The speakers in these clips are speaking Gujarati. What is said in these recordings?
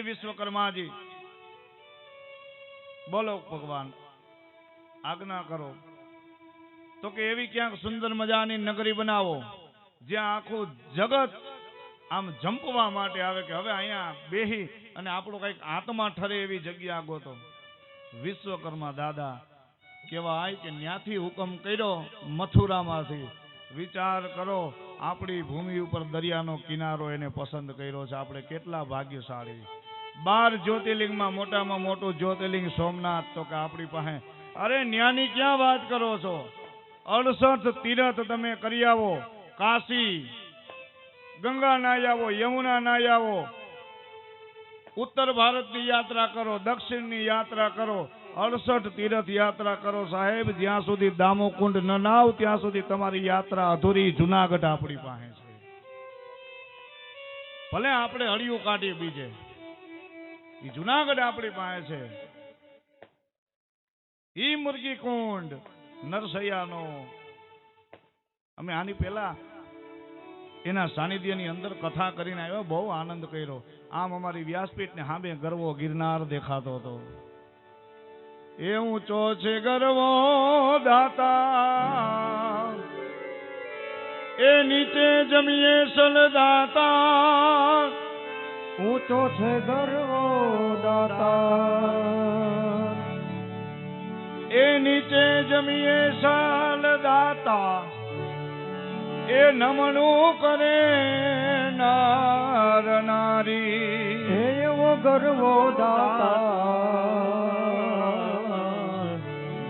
હે વિશ્વકર્માજી. બોલો ભગવાન, આજ્ઞા કરો. તો કે એવી ક્યાંક સુંદર મજાની નગરી બનાવો, જ્યાં આખું જગત આમ જંપવા માટે આવે કે હવે અહીંયા બેહી અને આપણું કંઈક આત્મા ઠરે એવી જગ્યા ગોતો વિશ્વકર્મા દાદા કેવાય કે ન્યાથી હુકમ કર્યો મથુરામાંથી. વિચાર કરો, આપણી ભૂમિ ઉપર દરિયાનો કિનારો એને પસંદ કર્યો છે. આપણે કેટલા ભાગ્યશાળી. બાર જ્યોતિર્લિંગમાં મોટામાં મોટું જ્યોતિર્લિંગ સોમનાથ. તો કે આપણી પાસે, અરે ન્યાની ક્યાં વાત કરો છો? અડસઠ તીરથ તમે કરી આવો. કાશી, ગંગા નાઈ આવો, યમુના નાઈ આવો. ઉત્તર ભારતની યાત્રા કરો, દક્ષિણની યાત્રા કરો. અડસઠ તીરથ યાત્રા કરો સાહેબ, જ્યાં સુધી દામોકુંડ ન નાવ, ત્યાં સુધી તમારી યાત્રા અધૂરી જુનાગઢ આપણી પાસે છે. ભલે આપણે હળિયું કાઢીએ બીજે. ઈ જુનાગઢ આપણી પાસે છે. ઈ મુરગી કુંડ નરસૈયાનો. અમે આની પહેલા એના સાનિધ્યની અંદર કથા કરીને આવ્યો, બહુ આનંદ કર્યો. આમ અમારી વ્યાસપીઠને હામે ગરવો ગિરનાર દેખાતો હતો. એ ઊંચો છે ગરવો દાતા. એ નીચે જમીએ સલદાતા. ઊંચો છે ગરવો દાતા. એ નીચે જમીએ સાલ દાતા. એ નમણું કરે નાર નારી. હે એવો ગરવો દાતા.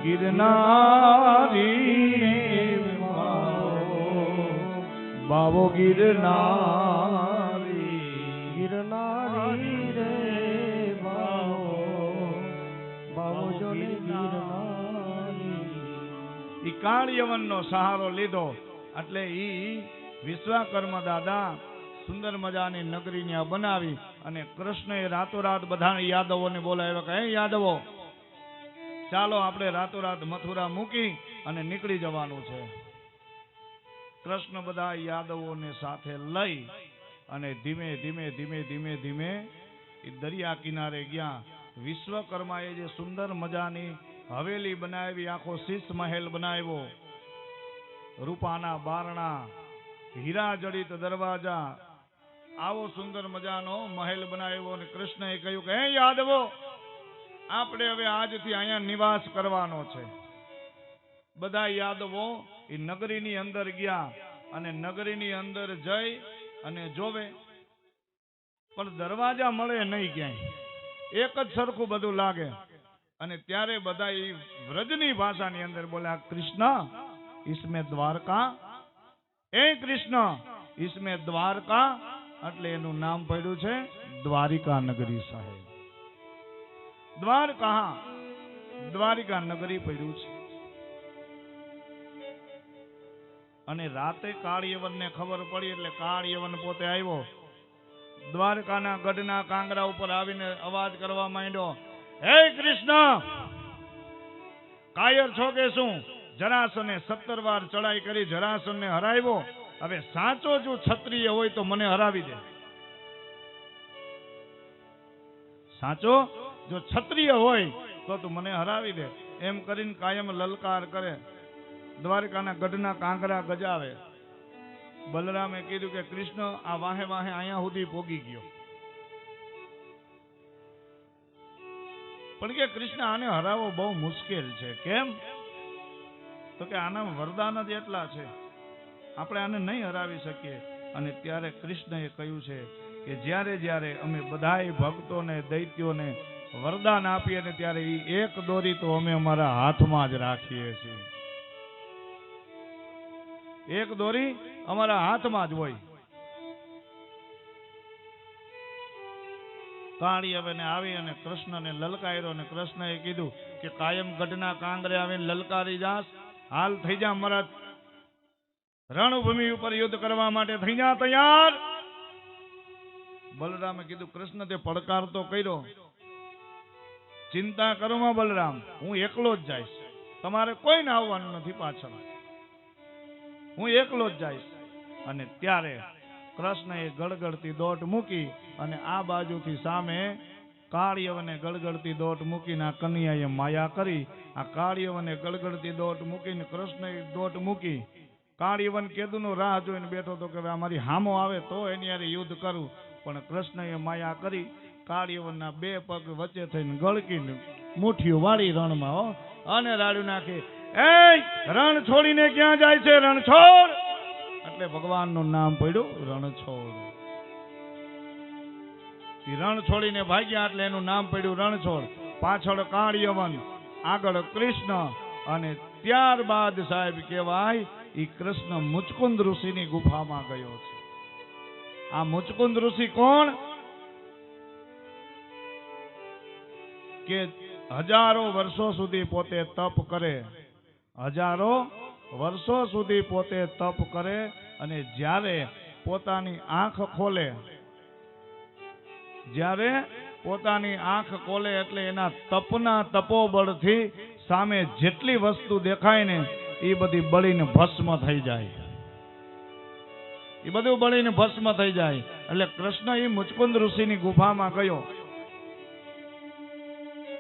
ગિરનારી બાવો ગિરનારી ઈ કાળ સહારો લીધો. એટલે એ વિશ્વાકર્મા દાદા સુંદર મજાની નગરી ત્યાં બનાવી અને કૃષ્ણએ રાતોરાત બધા યાદવોને બોલાવ્યા કે યાદવો, ચાલો આપણે રાતોરાત મથુરા મૂકી અને નીકળી જવાનું છે. કૃષ્ણ બધા યાદવોને સાથે લઈ અને ધીમે ધીમે ધીમે ધીમે ધીમે એ દરિયા કિનારે ગયા. વિશ્વકર્માએ જે સુંદર મજાની હવેલી બનાવી, આખો શીશ મહેલ બનાવ્યો. રૂપાના બારણા, હીરા જડિત દરવાજા, આવો સુંદર મજાનો મહેલ બનાવ્યો અને કૃષ્ણએ કહ્યું કે, હે યાદવો, આપણે હવે આજથી અહીંયા નિવાસ કરવાનો છે. બધા યાદવો એ નગરીની અંદર ગયા અને નગરીની અંદર જઈ અને જોવે, પણ દરવાજા મળે નહીં ક્યાંય. એક જ સરખું બધું લાગે. અને ત્યારે બધા એ વ્રજની ભાષાની અંદર બોલ્યા, કૃષ્ણ, ઈસમે દ્વારકા. એ કૃષ્ણ, ઈસમે દ્વારકા. એટલે એનું નામ પડ્યું છે દ્વારિકા નગરી સાહેબ. દ્વારકા, દ્વારિકા નગરી પડ્યું છે. અને રાતે કાળીયવન ને ખબર પડી એટલે કાળીયવન પોતે આવ્યો. દ્વારકાના ગઢના કાંગરા ઉપર આવીને અવાજ કરવા માંડ્યો, હે કૃષ્ણ! કાયર છો કે શું? જરાસને સત્તર વાર ચડાઈ કરી જરાસનને હરાવ્યો. હવે સાચો જો ક્ષત્રિય હોય તો મને હરાવી દે. સાચો? જો ક્ષત્રિય હોય તો તું મને હરાવી દે. એમ કરીને કાયમ લલકાર કરે. દ્વારકાના ગઢના કાંગરા ગજાવે. બલરામે કીધું કે કૃષ્ણ આ વાહે વાહે અહીંયા સુધી ભોગી ગયો. પણ કે કૃષ્ણ આને હરાવવો બહુ મુશ્કેલ છે. કેમ? તો કે આના વરદાન જ એટલા છે. આપણે આને નહીં હરાવી શકીએ. અને ત્યારે કૃષ્ણએ કહ્યું છે કે જ્યારે જ્યારે અમે બધાય ભક્તોને, દૈત્યોને વરદાન આપીએ ને ત્યારે એ એક દોરી તો અમે અમારા હાથમાં જ રાખીએ છીએ. એક દોરી અમારા હાથમાં જ હોય. કાળી હવે આવી અને કૃષ્ણને લલકાર્યો અને કૃષ્ણએ કીધું કે કાયમ ગઢના કાંગરે આવીને લલકારી જાસ. હાલ થઈ જા મરત રણભૂમિ ઉપર યુદ્ધ કરવા માટે થઈ જા તૈયાર. બલરામે કીધું કૃષ્ણ તે પડકાર તો કર્યો. ચિંતા કરો બલરામ, હું એકલો જ જઈશ. તમારે કોઈને આવવાનું નથી પાછળ. હું એકલો જ જઈશ. અને ત્યારે કૃષ્ણએ ગળગળતી દોટ મૂકી અને આ બાજુથી સામે કાળિયવને ગળગળતી દોટ મૂકીને આ કન્યાએ માયા કરી. આ કાળિયવને ગળગળતી દોટ મૂકીને કૃષ્ણએ દોટ મૂકી. કાળિયવન કેદુનો રાહ જોઈને બેઠો તો કે અમારી મારી હામો આવે તો એની હારે યુદ્ધ કરું. પણ કૃષ્ણએ માયા કરી. કાળિયવનના બે પગ વચ્ચે થઈને ગળકીને મુઠ્ઠીઓ વાળી રણમાં હો. અને રાડ્યું નાખી. રણ છોડીને ક્યાં જાય છે રણછોડ? એટલે ભગવાનનું નામ પડ્યું રણછોડ. રણ છોડીને ભાગ્યા એટલે એનું નામ પડ્યું રણછોડ. પાછળ કાળિયવન, આગળ કૃષ્ણ અને ત્યારબાદ સાહેબ કહેવાય એ કૃષ્ણ મુચકુંદ ઋષિની ગુફામાં ગયો છે. આ મુચકુંદ ઋષિ કોણ? કે હજારો વર્ષો સુધી પોતે તપ કરે હજારો વર્ષો સુધી પોતે તપ કરે અને જ્યારે પોતાની આંખ ખોલે, જ્યારે પોતાની આંખ ખોલે એટલે એના તપના તપોબળથી સામે જેટલી વસ્તુ દેખાય ને એ બધી બળીને ભસ્મ થઈ જાય. એ બધું બળીને ભસ્મ થઈ જાય. એટલે કૃષ્ણ એ મુચકુંદ ઋષિની ગુફામાં ગયો.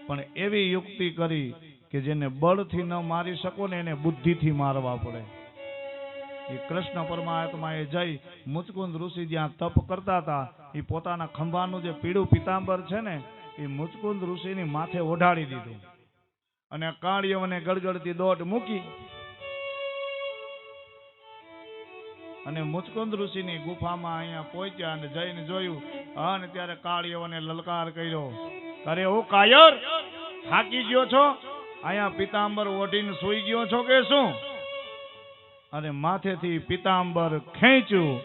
પણ એવી યુક્તિ કરી કે જેને બળથી ન મારી શકો ને એને બુદ્ધિથી મારવા પડે. એ કૃષ્ણ પરમાત્માએ જઈ મુચકુંદ ઋષિ જ્યાં તપ કરતા હતા એ પોતાના ખંભાનું જે પીળું પિતાંબર છે ને એ મુચકુંદ ઋષિની માથે ઓઢાડી દીધું. અને કાળિયવને ગળગળતી દોટ મૂકી અને મુચકુંદ ઋષિની ગુફામાં અહીંયા પહોંચ્યા અને જઈને જોયું અને ત્યારે કાળિયવને લલકાર કર્યો. અરે હું કાયર, થાકી ગયો છો? અહીંયા પિતાંબર ઓઢીને સૂઈ ગયો છો કે શું? અને માથેથી પિતાંબર ખેંચ્યું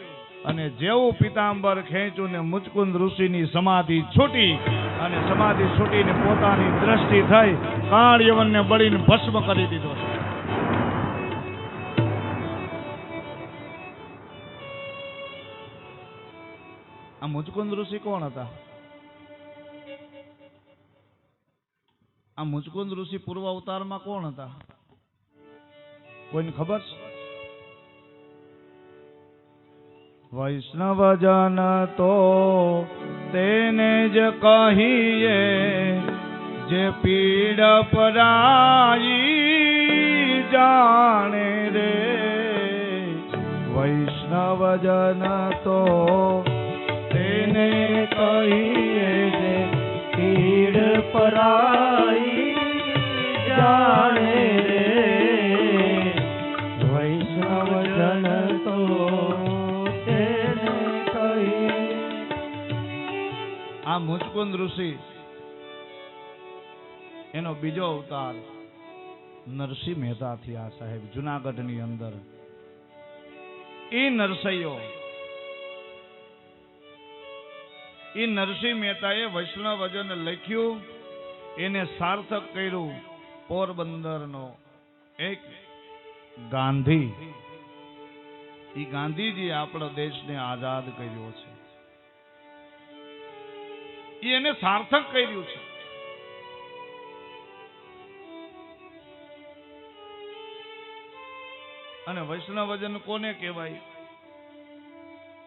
અને જેવું પિતાંબર ખેંચ્યું ને મુચકુંદ ઋષિની સમાધિ છૂટી અને સમાધિ છૂટીને પોતાની દ્રષ્ટિ થઈ કાળયવનને બળીને ભસ્મ કરી દીધો છે. આ મુચકુંદ ઋષિ કોણ હતા? આ મુચકુંદ ઋષિ પૂર્વ અવતારમાં કોણ હતા? કોઈને ખબર? છે વૈષ્ણવજન તો તેને જ કહીએ, જે પીડ પરાઈ જાણે રે. વૈષ્ણવજન તો તેને કહીએ, જે પીડ પરાઈ જાણે રે. વૈષ્ણવજન તો તેને કહી. આ મુસ્કુંદ ઋષિ, એનો બીજો અવતાર નરસિંહ મહેતા થયા સાહેબ જુનાગઢની અંદર. એ નરસૈયો એ નરસિંહ મહેતાએ વૈષ્ણવજન લખ્યું, એને સાર્થક કર્યું પોરબંદરનો એક ગાંધી. એ ગાંધીજી આપણો દેશને આઝાદ કર્યો છે. એને સાર્થક કર્યું છે. અને વૈષ્ણવજન કોને કહેવાય?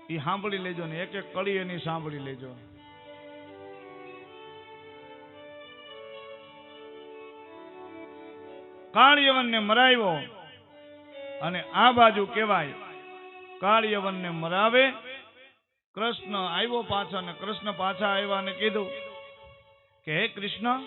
એ સાંભળી લેજો ને એક એક કડી એની સાંભળી લેજો. કાળયવનને મરાવ્યો અને આ બાજુ કહેવાય, કાળયવનને મરાવે, કૃષ્ણ આવ્યો પાછા અને કૃષ્ણ પાછા આવ્યા ને કીધું કે, હે કૃષ્ણ,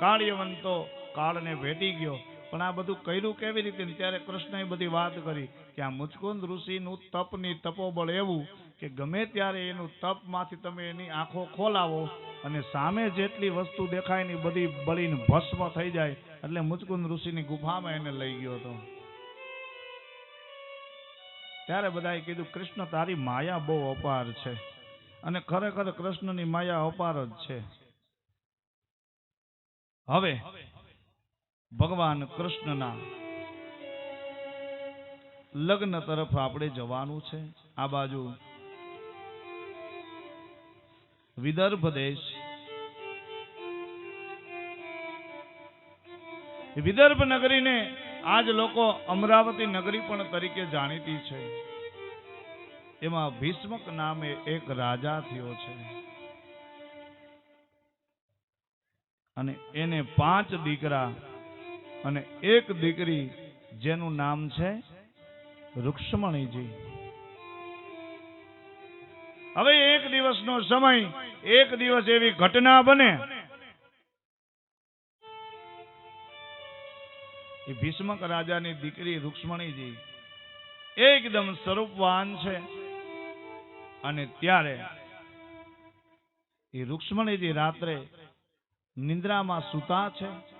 કાળયવન તો કાળને ભેટી ગયો. પણ આ બધું કર્યું કેવી રીતે? ત્યારે કૃષ્ણએ બધી વાત કરી કે આ મુચકુંદ ઋષિનું તપની તપોબળ એવું કે ગમે ત્યારે એનું તપમાંથી તમે એની આંખો ખોલાવો અને સામે જેટલી વસ્તુ દેખાય ને બધી બળીને ભસ્મ થઈ જાય, એટલે મુચકુંદ ઋષિની ગુફામાં એને લઈ ગયો હતો. ત્યારે બધાએ કીધું, કૃષ્ણ, તારી માયા બહુ અપાર છે. અને ખરેખર કૃષ્ણની માયા અપાર જ છે. હવે ભગવાન કૃષ્ણના લગ્ન તરફ આપણે જવાનું છે. આ બાજુ વિદર્ભ દેશ. વિદર્ભ નગરીને આજ લોકો અમરાવતી નગરી પણ તરીકે જાણીતી છે. એમાં ભીષ્મક નામે એક રાજા થયો છે. અને એને પાંચ દીકરા અને એક દીકરી જેનું નામ છે રૂક્ષ્મણીજી. હવે એક દિવસનો સમય, એક દિવસ એવી ઘટના બને. એ ભીષ્મક રાજાની દીકરી રૂક્ષ્મણીજી એકદમ સ્વરૂપવાન છે. અને ત્યારે એ રૂક્ષ્મણીજી રાત્રે નિંદ્રામાં સૂતા છે.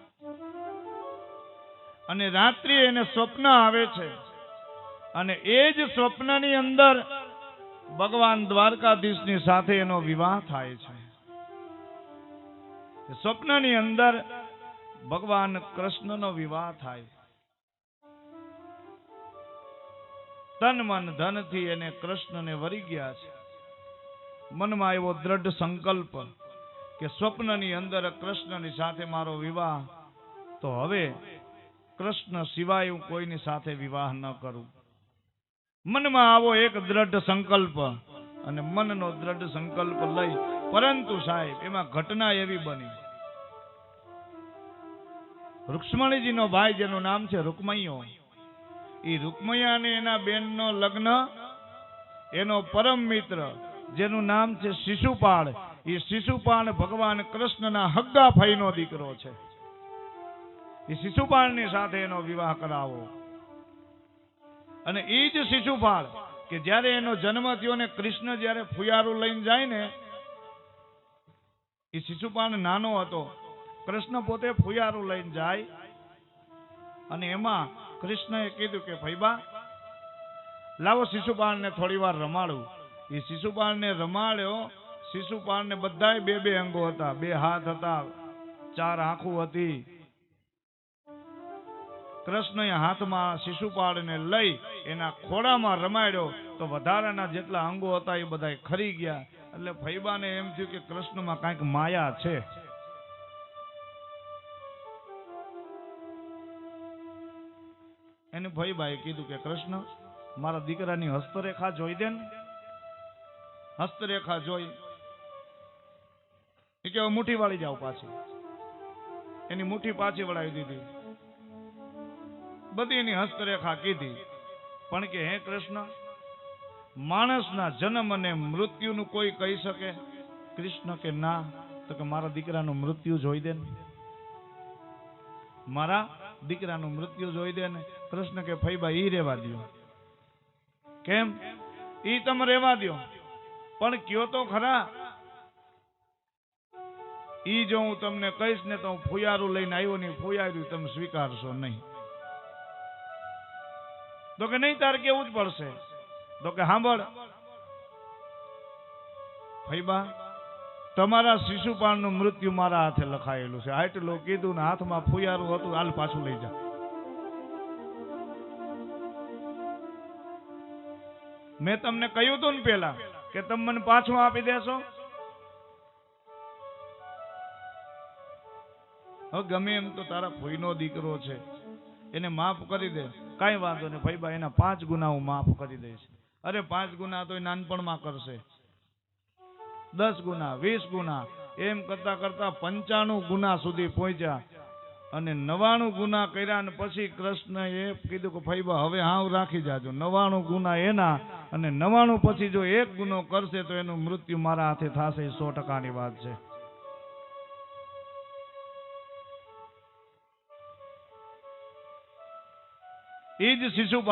અને રાત્રિ એને સ્વપ્ન આવે છે. અને એ જ સ્વપ્નની અંદર ભગવાન દ્વારકાધીશની સાથે એનો વિવાહ થાય છે. સ્વપ્નની અંદર ભગવાન કૃષ્ણનો વિવાહ થાય. તન મન ધનથી એને કૃષ્ણને વરી ગયા છે. મનમાં એવો દ્રઢ સંકલ્પ કે સ્વપ્નની અંદર કૃષ્ણની સાથે મારો વિવાહ તો હવે કૃષ્ણ સિવાય હું કોઈની સાથે વિવાહ ન કરું. મનમાં આવો એક દ્રઢ સંકલ્પ અને મનનો દ્રઢ સંકલ્પ લઈ, પરંતુ સાહેબ, એમાં ઘટના એવી બની. રૂક્ષ્મણીજીનો ભાઈ, જેનું નામ છે રૂકમૈયો એ રૂકમૈયા અને એના બેનનો લગ્ન, એનો પરમ મિત્ર, જેનું નામ છે શિશુપાળ એ શિશુપાળ ભગવાન કૃષ્ણના હગ્ગા ભાઈનો દીકરો છે. એ શિશુપાળની સાથે એનો વિવાહ કરાવો. અને એ જ શિશુપાળ કે જ્યારે એનો જન્મ થયો ને કૃષ્ણ જ્યારે ફુયારું લઈને જાય ને એ શિશુપાળ નાનો હતો. કૃષ્ણ પોતે ફુયારું લઈને જાય અને એમાં કૃષ્ણએ કીધું કે ભઈબા લાવો શિશુપાળને થોડી વાર રમાડું. એ શિશુપાળને રમાડ્યો. શિશુપાળને બધાય બે બે અંગો હતા. બે હાથ હતા, ચાર આંખો હતી. કૃષ્ણએ હાથમાં શિશુપાળને લઈ એના ખોડામાં રમાડ્યો તો વધારાના જેટલા અંગો હતા એ બધા ખરી ગયા. એટલે ફૈબાને એમ થયું કે કૃષ્ણમાં કાંઈક માયા છે. એને ફૈબાએ કીધું કે કૃષ્ણ, મારા દીકરાની હસ્તરેખા જોઈ દે ને. હસ્તરેખા જોઈ. એ કે હવે મુઠ્ઠી વાળી જાવ પાછી. એની મુઠ્ઠી પાછી વળાવી દીધી. બધી એની હસ્તરેખા કીધી. પણ કે હે કૃષ્ણ, માણસના જન્મ અને મૃત્યુનું કોઈ કહી શકે? કૃષ્ણ કે ના, તો કે મારા દીકરાનું મૃત્યુ જોઈ દે મારા દીકરાનું મૃત્યુ જોઈ દે ને. કૃષ્ણ કે ફઈબા ઈ રેવા દ્યો. કેમ? ઈ તમે રેવા દ્યો. પણ કયો તો ખરા? ઈ જો હું તમને કહીશ ને તો હું ફુયારું લઈને આવ્યો ને ફુયારું તમે સ્વીકારશો નહીં. તો કે નહીં, તારે કેવું જ પડશે? તો કે સાંભળ ફઈબા તમારા શિશુપાળનું મૃત્યુ મારા હાથે લખાયેલું છે. આટલું કીધું ને હાથમાં ફુયારું હતું, હાલ પાછું લઈ જા. મેં તમને કહ્યું હતું ને પેલા કે તમે મને પાછું આપી દેશો. હવે ગમે એમ તો તારા ફોઈનો દીકરો છે. એને માફ કરી દે. કાંઈ વાંધો નહીં. ભાઈ એના પાંચ ગુના હું માફ કરી દઈશ. અરે, પાંચ ગુના તો એ નાનપણમાં કરશે. દસ ગુના, વીસ ગુના, એમ કરતા કરતા પંચાણું ગુના સુધી પહોંચ્યા. અને નવાણું ગુના કર્યા અને પછી કૃષ્ણએ કીધું કે ભાઈબા હવે હાવ રાખી જાજો. નવાણું ગુના એના અને નવાણું પછી જો એક ગુનો કરશે તો એનું મૃત્યુ મારા હાથે થશે. એ સો ટકાની વાત છે. એ જ શિશુપાળ